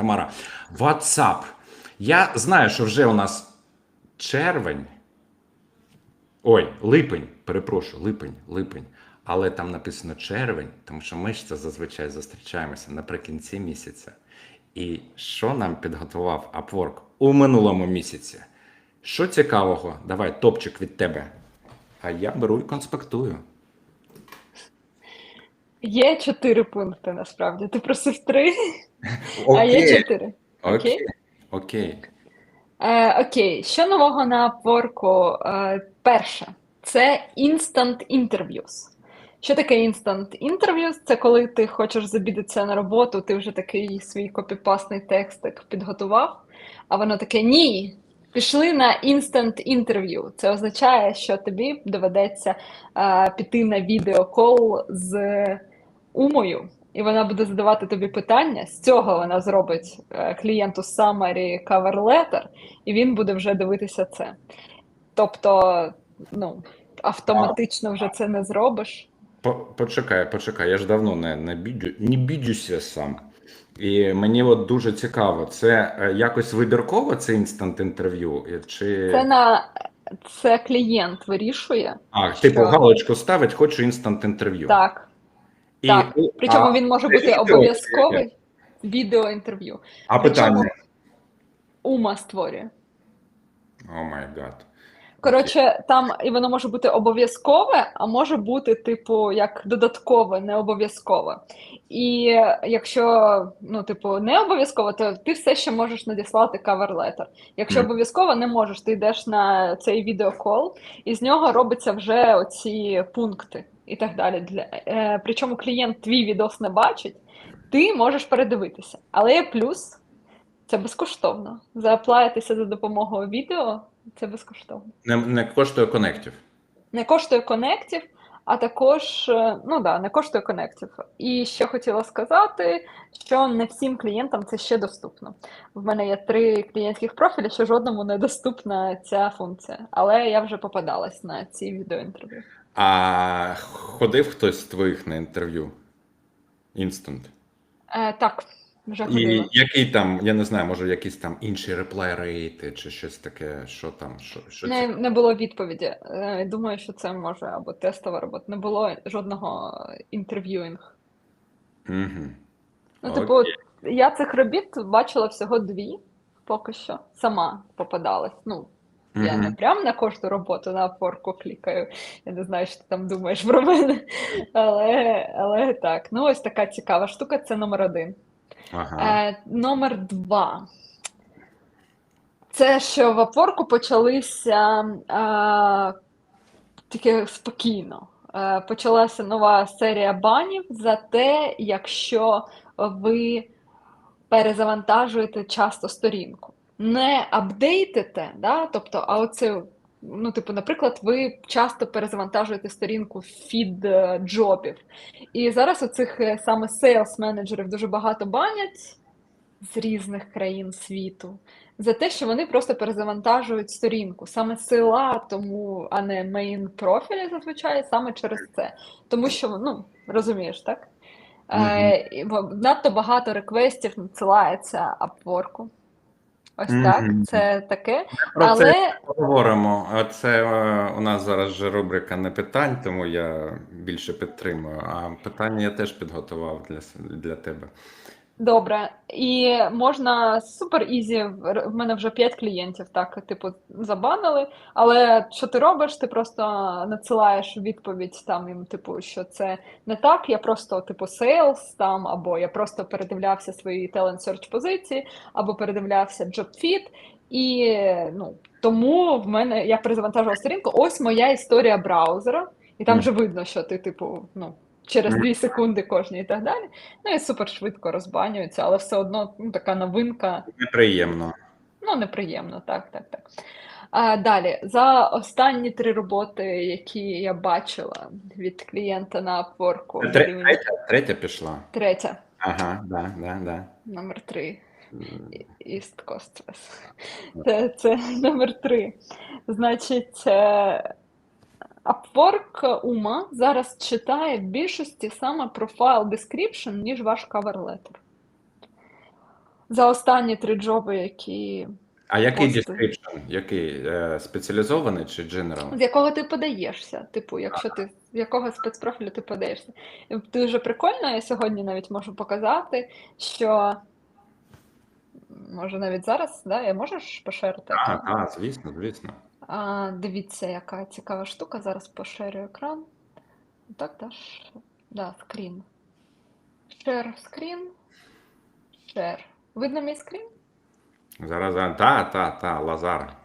Тамара. WhatsApp. Я знаю, що вже у нас червень. Ой, липень, перепрошую, липень, липень. Але там написано червень, тому що ми ж це зазвичай зустрічаємося наприкінці місяця. І що нам підготував Upwork у минулому місяці? Що цікавого? Давай, топчик від тебе. А я беру і конспектую. Є чотири пункти насправді. Ти просив три, а є чотири. Окей. Окей. Е, окей, що нового на Upwork? Е, перше, це Instant Interviews. Що таке Instant Interviews? Це коли ти хочеш забідитися на роботу, ти вже такий свій копіпастний текстик підготував, а воно таке ні. Пішли на Instant Interview. Це означає, що тобі доведеться е, піти на відеокол з Умою, і вона буде задавати тобі питання. З цього вона зробить е, клієнту summary cover letter, і він буде вже дивитися це. Тобто, ну, автоматично вже це не зробиш. По- Почекай, почекай, я ж давно не, не, біджу, не біджуся сам. І мені от дуже цікаво, це е, якось вибірково це інстант інтерв'ю? Чи Це на це клієнт вирішує. а, типу галочку ставить, хочу інстант інтерв'ю. Так. І, так. Причому а, він може бути обов'язковий відеоінтерв'ю. а причому- питання. Ума створює. О май гад. Коротше, там і воно може бути обов'язкове, а може бути, типу, як додаткове, не обов'язкове. І якщо, ну, типу, не обов'язково, то ти все ще можеш надіслати cover letter. Якщо обов'язково не можеш, ти йдеш на цей відеокол, і з нього робиться вже оці пункти і так далі. Для, е, причому клієнт твій відос не бачить, ти можеш передивитися. Але є плюс. Це безкоштовно. Зааплаїтися за допомогою відео це безкоштовно. Не, не коштує конектів. Не коштує конектів, а також, е, ну да, не коштує конектів. І ще хотіла сказати, що не всім клієнтам це ще доступно. В мене є три клієнтських профілі, що жодному не доступна ця функція. Але я вже попадалась на ці відеоінтерв'ю. А ходив хтось з твоїх на інтерв'ю? Інстант. Е, так, вже І який там, я не знаю, може якісь там інші реплай рейти чи щось таке, що там, що, що Не, це? не було відповіді. Е, Думаю, що це може або тестова робота. Не було жодного інтерв'юінг. Угу. Ну, типу, Окей. я цих робіт бачила всього дві поки що. Сама попадалась. Ну, я не прям на кожну роботу на опорку клікаю. Я не знаю, що ти там думаєш про мене. Але, але так. Ну, ось така цікава штука це номер один. Ага. Е, номер два. Це що в опорку почалися е, тільки спокійно. Е, почалася нова серія банів за те, якщо ви перезавантажуєте часто сторінку. Не апдейтите, да? тобто, а оце, ну, типу, наприклад, ви часто перезавантажуєте сторінку фід е, джобів. І зараз оцих е, саме сейлс менеджерів дуже багато банять з різних країн світу за те, що вони просто перезавантажують сторінку, саме сила, тому, а не мейн профілі зазвичай, саме через це. Тому що, ну, розумієш, так? Е, і бо надто багато реквестів надсилається Upwork. Ось так, це таке. Про це Але поговоримо. А Це у нас зараз же рубрика не питань, тому я більше підтримую. А питання я теж підготував для, для тебе. Добре, і можна супер ізі. В мене вже 5 клієнтів, так, типу, забанили. Але що ти робиш? Ти просто надсилаєш відповідь там їм, типу, що це не так. Я просто, типу, sales там, або я просто передивлявся свої talent search позиції, або передивлявся job fit. І ну, тому в мене я перезавантажувала сторінку. Ось моя історія браузера, і там вже видно, що ти, типу, ну. Через. 2 секунди кожні і так далі. Ну і супер швидко розбанюються, але все одно ну, така новинка, Неприємно. ну неприємно, так, так, так. А, далі, за останні три роботи, які я бачила від клієнта на рівні- Третя, третя пішла. третя, Ага, да, да, да. номер три. East Coast West. Це, це номер три. Значить, е, Upwork Uma зараз читає в більшості саме про file description, ніж ваш cover letter. За останні три джоби, які А який description? Який? Е, спеціалізований чи general? з якого ти подаєшся? Типу, якщо ти з якого спецпрофілю ти подаєшся? Дуже прикольно, я сьогодні навіть можу показати, що може навіть зараз, да, я можеш поширити екран? звісно, звісно. А, дивіться, яка цікава штука. Зараз поширю екран. Так, да, да, скрін. Share скрін. Share. Видно мій скрін? Зараз, зараз. Та, та, та, Лазар.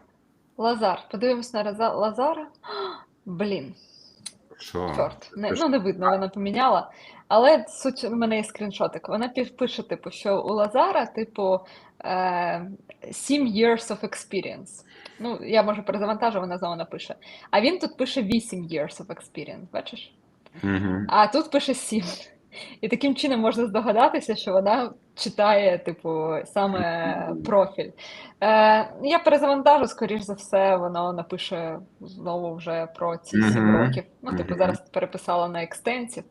Лазар. Подивимось на Лазара. Блін, Що? чорт. Не, ну не видно, вона поміняла. Але суть у мене є скріншотик. Вона пише, типу, що у Лазара, типу, е, 7 years of experience. Ну, я може перезавантажу, вона знову напише. А він тут пише 8 years of experience, бачиш? Угу. А тут пише 7. І таким чином можна здогадатися, що вона читає, типу, саме профіль. Е, я перезавантажу, скоріш за все, воно напише знову вже про ці 7 років. Ну, типу, зараз переписала на екстенсів,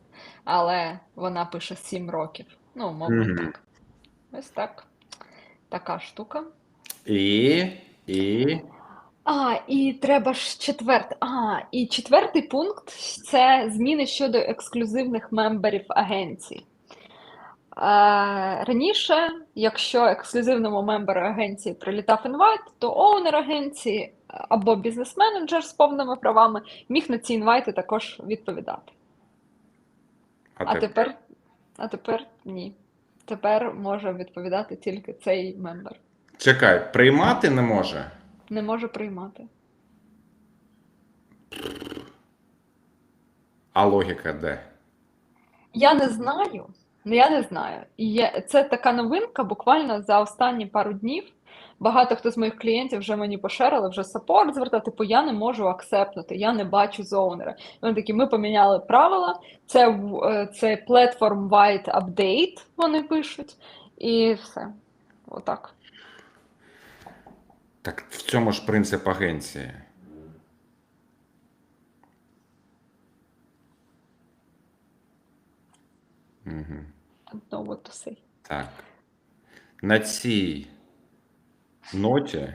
але вона пише 7 років. Ну, мовно так. Ось так. Така штука. І, і, А, і треба ж четвертий. А, і четвертий пункт це зміни щодо ексклюзивних мемберів агенцій. Е, раніше, якщо ексклюзивному мемберу агенції прилітав інвайт, то оунер агенції або бізнес-менеджер з повними правами міг на ці інвайти також відповідати. А тепер, а тепер ні. Тепер може відповідати тільки цей мембер. Чекай, приймати не може? Не може приймати. А логіка де? Я не знаю. Ну, я не знаю. І це така новинка буквально за останні пару днів. Багато хто з моїх клієнтів вже мені поширили, вже саппорт звертати, типу я не можу акцептнути, я не бачу зоунера. І вони такі, ми поміняли правила, це, е, це platform wide update, вони пишуть, і все. Отак. Так в цьому ж принцип агенції. Угу. Так. На цій ноті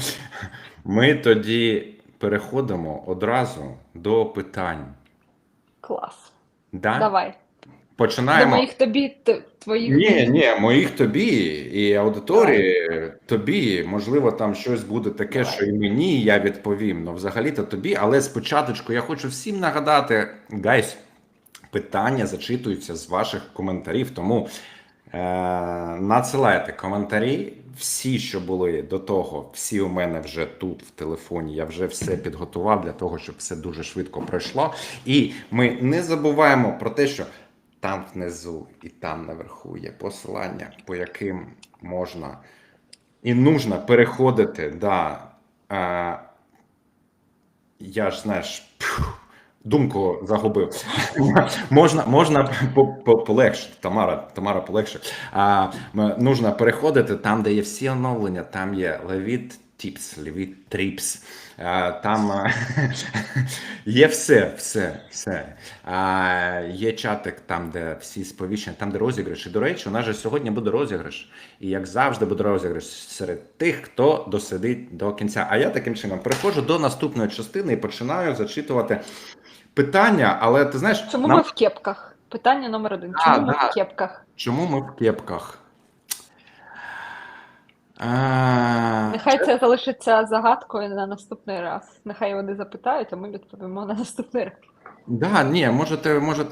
ми тоді переходимо одразу до питань. Клас. Да? Давай. До Починаємо. моїх тобі, твоїх. Ні, ні, моїх тобі і аудиторії тобі, можливо, там щось буде таке, що і мені я відповім. Ну, взагалі-то тобі, але спочатку я хочу всім нагадати, гайс, питання зачитуються з ваших коментарів, тому е- надсилайте коментарі. Всі, що були до того, всі у мене вже тут в телефоні. Я вже все підготував для того, щоб все дуже швидко пройшло. І ми не забуваємо про те, що там внизу і там наверху є посилання, по яким можна і нужно переходити. Да, е, я ж знаєш, думку загубив. можна можна по- по- полегшити. Тамара, Тамара полегше. А, нужно переходити там, де є всі оновлення, там є Levit Levit Trips. А, Там є все, все, все. Є чатик там, де всі сповіщення, там, де розіграш. До речі, у нас же сьогодні буде розіграш. І як завжди буде розіграш серед тих, хто досидить до кінця. А я таким чином переходжу до наступної частини і починаю зачитувати питання. Але ти знаєш, Чому нам- ми в кепках? Питання номер один. Чому ми да. в кепках? чому ми в кепках? А, Нехай це залишиться загадкою на наступний раз. Нехай вони запитають, а ми відповімо на наступний раз. Да, ні, можете, можете